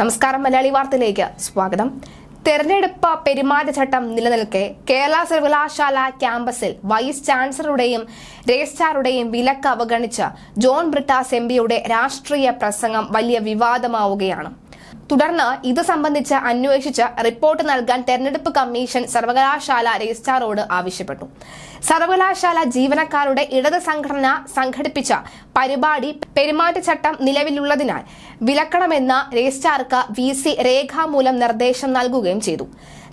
നമസ്കാരം മലയാളി വാർത്തയിലേക്ക് സ്വാഗതം. തെരഞ്ഞെടുപ്പ് പെരുമാറ്റച്ചട്ടം നിലനിൽക്കെ കേരള സർവകലാശാല ക്യാമ്പസിൽ വൈസ് ചാൻസലറുടെയും രജിസ്ട്രാറുടെയും വിലക്ക് അവഗണിച്ച് ജോൺ ബ്രിട്ടാസ് എംപിയുടെ രാഷ്ട്രീയ പ്രസംഗം വലിയ വിവാദമാവുകയാണ്. തുടർന്ന് ഇത് സംബന്ധിച്ച് അന്വേഷിച്ച് റിപ്പോർട്ട് നൽകാൻ തെരഞ്ഞെടുപ്പ് കമ്മീഷൻ സർവകലാശാല രജിസ്ട്രാറോട് ആവശ്യപ്പെട്ടു. സർവകലാശാല ജീവനക്കാരുടെ ഇടത് സംഘടന സംഘടിപ്പിച്ച പരിപാടി പെരുമാറ്റച്ചട്ടം നിലവിലുള്ളതിനാൽ വിലക്കണമെന്ന രജിസ്ട്രാർക്ക് വി സി രേഖാമൂലം നിർദ്ദേശം നൽകുകയും ചെയ്തു.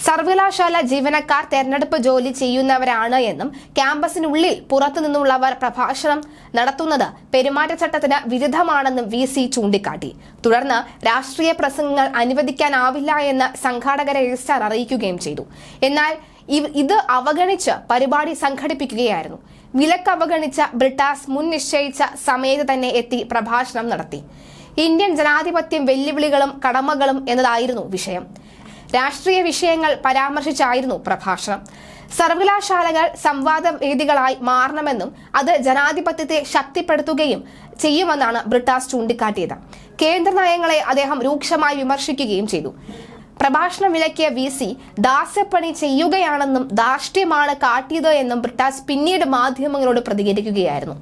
സർവകലാശാല ജീവനക്കാർ തെരഞ്ഞെടുപ്പ് ജോലി ചെയ്യുന്നവരാണ് എന്നും ക്യാമ്പസിനുള്ളിൽ പുറത്തുനിന്നുള്ളവർ പ്രഭാഷണം നടത്തുന്നത് പെരുമാറ്റച്ചട്ടത്തിന് വിരുദ്ധമാണെന്നും വി സി ചൂണ്ടിക്കാട്ടി. തുടർന്ന് രാഷ്ട്രീയ പ്രസംഗങ്ങൾ അനുവദിക്കാനാവില്ല എന്ന് സംഘാടക രജിസ്ട്രാർ അറിയിക്കുകയും ചെയ്തു. എന്നാൽ ഇത് അവഗണിച്ച് പരിപാടി സംഘടിപ്പിക്കുകയായിരുന്നു. വിലക്ക് അവഗണിച്ച ബ്രിട്ടാസ് മുൻ നിശ്ചയിച്ച സമയത്ത് തന്നെ എത്തി പ്രഭാഷണം നടത്തി. ഇന്ത്യൻ ജനാധിപത്യം വെല്ലുവിളികളും കടമകളും എന്നതായിരുന്നു വിഷയം. രാഷ്ട്രീയ വിഷയങ്ങൾ പരാമർശിച്ചായിരുന്നു പ്രഭാഷണം. സർവകലാശാലകൾ സംവാദ വേദികളായി മാറണമെന്നും അത് ജനാധിപത്യത്തെ ശക്തിപ്പെടുത്തുകയും ചെയ്യുമെന്നാണ് ബ്രിട്ടാസ് ചൂണ്ടിക്കാട്ടിയത്. കേന്ദ്ര നയങ്ങളെ അദ്ദേഹം രൂക്ഷമായി വിമർശിക്കുകയും ചെയ്തു. പ്രഭാഷണം വിലക്കിയ വി സി ദാസ്യപ്പണി ചെയ്യുകയാണെന്നും ധാർഷ്ട്യമാണ് കാട്ടിയത് എന്നും ബ്രിട്ടാസ് പിന്നീട് മാധ്യമങ്ങളോട് പ്രതികരിക്കുകയായിരുന്നു.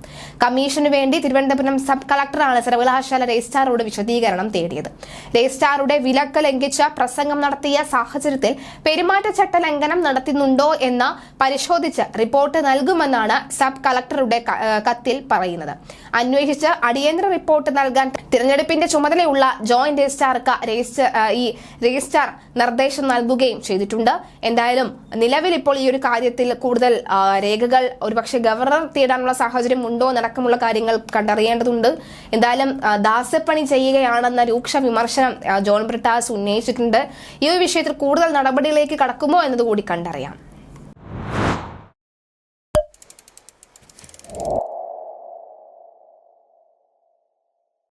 കമ്മീഷനു വേണ്ടി തിരുവനന്തപുരം സബ് കളക്ടറാണ് സർവകലാശാല രജിസ്ട്രാറോട് വിശദീകരണം തേടിയത്. രജിസ്ട്രാറുടെ വിലക്ക് ലംഘിച്ച പ്രസംഗം നടത്തിയ സാഹചര്യത്തിൽ പെരുമാറ്റച്ചട്ട ലംഘനം നടത്തുന്നുണ്ടോ എന്ന് പരിശോധിച്ച് റിപ്പോർട്ട് നൽകുമെന്നാണ് സബ് കളക്ടറുടെ കത്തിൽ പറയുന്നത്. അന്വേഷിച്ച് അടിയന്തര റിപ്പോർട്ട് നൽകാൻ തിരഞ്ഞെടുപ്പിന്റെ ചുമതലയുള്ള ജോയിന്റ് രജിസ്ട്രാർക്ക് രജിസ്റ്റർ ഈ രജിസ്ട്രാർ നിർദ്ദേശം നൽകുകയും ചെയ്തിട്ടുണ്ട്. എന്തായാലും നിലവിൽ ഇപ്പോൾ ഈ ഒരു കാര്യത്തിൽ കൂടുതൽ രേഖകൾ ഒരുപക്ഷെ ഗവർണർ തേടാനുള്ള സാഹചര്യം ഉണ്ടോ എന്നടക്കമുള്ള കാര്യങ്ങൾ കണ്ടറിയേണ്ടതുണ്ട്. എന്തായാലും ദാസ്യപ്പണി ചെയ്യുകയാണെന്ന രൂക്ഷ വിമർശനം ജോൺ ബ്രിട്ടാസ് ഉന്നയിച്ചിട്ടുണ്ട്. ഈ ഒരു വിഷയത്തിൽ കൂടുതൽ നടപടികളിലേക്ക് കടക്കുമോ എന്നതുകൂടി കണ്ടറിയാം.